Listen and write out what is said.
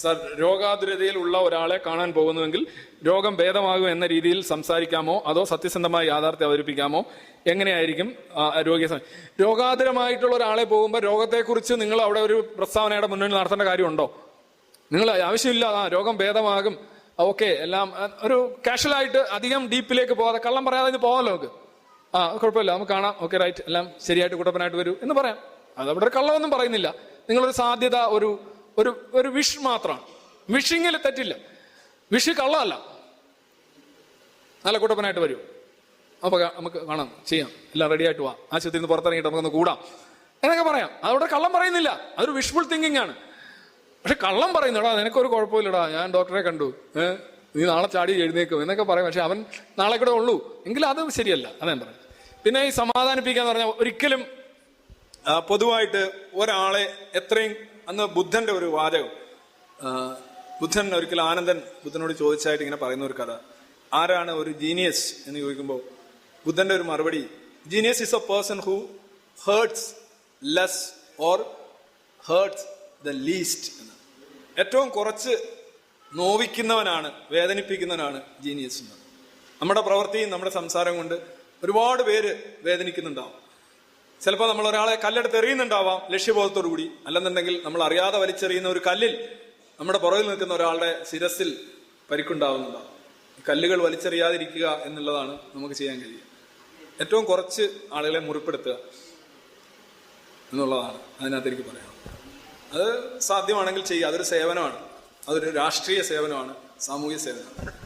Sir രോഗാതുരതയിൽ ഉള്ള ഒരാളെ കാണാൻ പോകുന്നുവെങ്കിൽ രോഗം ഭേദമാകും എന്ന രീതിയിൽ സംസാരിക്കാമോ? അതോ സത്യസന്ധമായി യാഥാർത്ഥ്യം അവതരിപ്പിക്കാമോ? എങ്ങനെയായിരിക്കും രോഗിയെ രോഗാതുരമായിട്ടുള്ള ഒരാളെ പോകുമ്പോൾ രോഗത്തെക്കുറിച്ച് നിങ്ങൾ അവിടെ ഒരു പ്രസ്താവനയുടെ മുന്നിൽ നടത്തേണ്ട കാര്യമുണ്ടോ? നിങ്ങൾ ആവശ്യമില്ല ആ രോഗം ഭേദമാകും ഓക്കെ എല്ലാം ഒരു കാഷ്വലായിട്ട് അധികം ഡീപ്പിലേക്ക് പോകാതെ കള്ളം പറയാതെ ഇത് പോകാമല്ലോ നമുക്ക്. ആ കുഴപ്പമില്ല നമുക്ക് കാണാം ഓക്കെ റൈറ്റ് എല്ലാം ശരിയായിട്ട് കുട്ടപ്പനായിട്ട് വരൂ എന്ന് പറയാം. അതവിടെ കള്ളമൊന്നും പറയുന്നില്ല. നിങ്ങളൊരു സാധ്യത ഒരു ഒരു ഒരു വിഷ് മാത്രമാണ് വിഷിങ്ങിൽ തെറ്റില്ല. വിഷ് കള്ളമല്ല. നല്ല കൂട്ടപ്പനായിട്ട് വരൂ. അപ്പൊ നമുക്ക് കാണാം. ചെയ്യാം. എല്ലാം റെഡി ആയിട്ട് വാ. ആശുപത്രിയിൽ നിന്ന് പുറത്തിറങ്ങിയിട്ട് നമുക്കൊന്ന് കൂടാം. എന്നൊക്കെ പറയാം. അതവിടെ കള്ളം പറയുന്നില്ല. അതൊരു വിഷ്ഫുൾ തിങ്കിങ് ആണ്. പക്ഷെ കള്ളം പറയുന്നടാ നിനക്കൊരു കുഴപ്പമില്ലടാ. ഞാൻ ഡോക്ടറെ കണ്ടു. നീ നാളെ ചാടി എഴുന്നേക്കും എന്നൊക്കെ പറയും. പക്ഷെ അവൻ നാളെ കൂടെ ഉള്ളൂ. എങ്കിൽ അത് ശരിയല്ല. അതാ ഞാൻ പറയാം പിന്നെ ഈ സമാധാനിപ്പിക്കാന്ന് പറഞ്ഞാൽ ഒരിക്കലും പൊതുവായിട്ട് ഒരാളെ എത്രയും അന്ന് ബുദ്ധന്റെ ഒരു വാചകം. ബുദ്ധൻ ഒരിക്കൽ ആനന്ദൻ ബുദ്ധനോട് ചോദിച്ചായിട്ട് ഇങ്ങനെ പറയുന്ന ഒരു കഥ. ആരാണ് ഒരു ജീനിയസ് എന്ന് ചോദിക്കുമ്പോൾ ബുദ്ധന്റെ ഒരു മറുപടി genius is a person who hurts less or hurts the least എന്ന്. ഏറ്റവും കുറച്ച് നോവിക്കുന്നവനാണ് വേദനിപ്പിക്കുന്നവനാണ് ജീനിയസ് എന്ന്. നമ്മുടെ പ്രവൃത്തിയും നമ്മുടെ സംസാരം കൊണ്ട് ഒരുപാട് പേര് വേദനിക്കുന്നുണ്ടാവും. ചിലപ്പോൾ നമ്മൾ ഒരാളെ കല്ലെടുത്ത് എറിയുന്നുണ്ടാവാം ലക്ഷ്യബോധത്തോടു കൂടി അല്ലെന്നുണ്ടെങ്കിൽ നമ്മൾ അറിയാതെ വലിച്ചെറിയുന്ന ഒരു കല്ലിൽ നമ്മുടെ പുറകിൽ നിൽക്കുന്ന ഒരാളുടെ ശിരസിൽ പരിക്കുണ്ടാവുന്നുണ്ടാവും. കല്ലുകൾ വലിച്ചെറിയാതിരിക്കുക എന്നുള്ളതാണ് നമുക്ക് ചെയ്യാൻ കഴിയുക. ഏറ്റവും കുറച്ച് ആളുകളെ മുറിപ്പെടുത്തുക എന്നുള്ളതാണ് അതിനകത്ത് എനിക്ക് പറയാം അത് സാധ്യമാണെങ്കിൽ ചെയ്യുക. അതൊരു സേവനമാണ്. അതൊരു രാഷ്ട്രീയ സേവനമാണ്. സാമൂഹ്യ സേവനമാണ്.